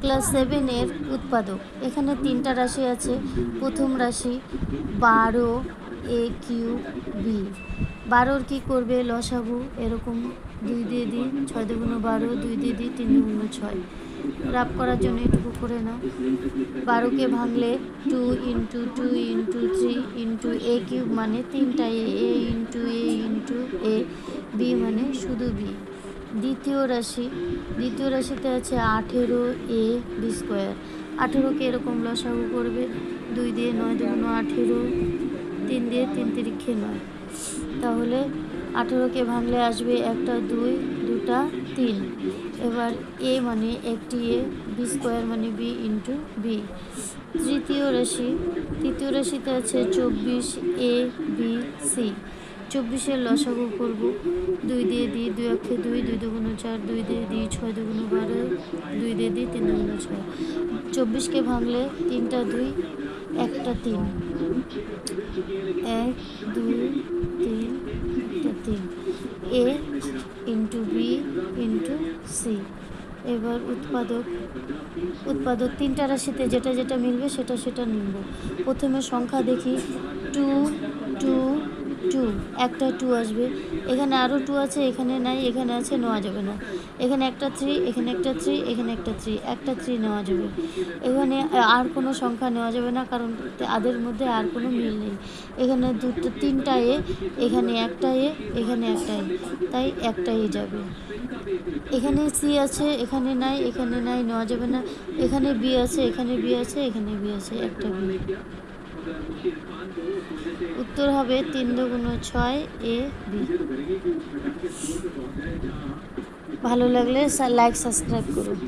Class সেভেনের উৎপাদক। এখানে তিনটা রাশি আছে। প্রথম রাশি বারো এ কিউ বি বারোর কী করবে? লসাগু। এরকম দুই দিয়ে দিই, ছয় দুগুণ বারো, দুই দিয়ে দিই, তিন দুগুণ ছয়। রাব করার জন্য এটুকু করে নাও। বারোকে ভাঙলে two into two into three into A cube মানে তিনটা A into A into A B মানে শুধু বি দ্বিতীয় রাশি, দ্বিতীয় রাশিতে আছে আঠেরো এ বি স্কোয়ার। আঠেরোকে এরকম লসাগু করবে? দুই দিয়ে নয় দুগুণ আঠেরো, তিন দিয়ে তিন তিরিক্ষে নয়। তাহলে আঠেরোকে ভাঙলে আসবে একটা, দুই, দুটা, তিন। এবার এ মানে একটি এ, বি স্কোয়ার মানে বি ইন্টু বি। তৃতীয় রাশি, তৃতীয় রাশিতে আছে চব্বিশ এ, বি, সি। চব্বিশের লসাগু করব। দুই দিয়ে দিই দুই অক্ষে দুই দুই দুগুণ চার, দুই দিয়ে দিই ছয় দুগুণ বারো, দুই দিয়ে দিই তিন দুগুণ ছয়। চব্বিশকে ভাঙলে তিনটা দুই, একটা তিন। এক, দুই, তিন, একটা তিন। A into B into C. এবার উৎপাদক উৎপাদক তিনটা রাশিতে যেটা যেটা মিলবে সেটা সেটা নিব প্রথমে সংখ্যা দেখি। টু টু টু, একটা টু আসবে। এখানে আরও টু আছে, এখানে নাই, এখানে আছে, নেওয়া যাবে না। এখানে একটা থ্রি এখানে একটা থ্রি এখানে একটা থ্রি একটা থ্রি নেওয়া যাবে। এখানে আর কোনো সংখ্যা নেওয়া যাবে না, কারণ আদের মধ্যে আর কোনো মিল নেই। এখানে দুটো, তিনটা এ, এখানে একটা এ, এখানে একটা এ, তাই একটাই যাবে। এখানে সি আছে, এখানে নাই এখানে নাই, নেওয়া যাবে না। এখানে বি আছে, এখানে বি আছে, এখানে বি আছে, একটা বি। উত্তর হবে তিন দুগুণ ছয় এ বি। ভালো লাগলে লাইক সাবস্ক্রাইব করুন।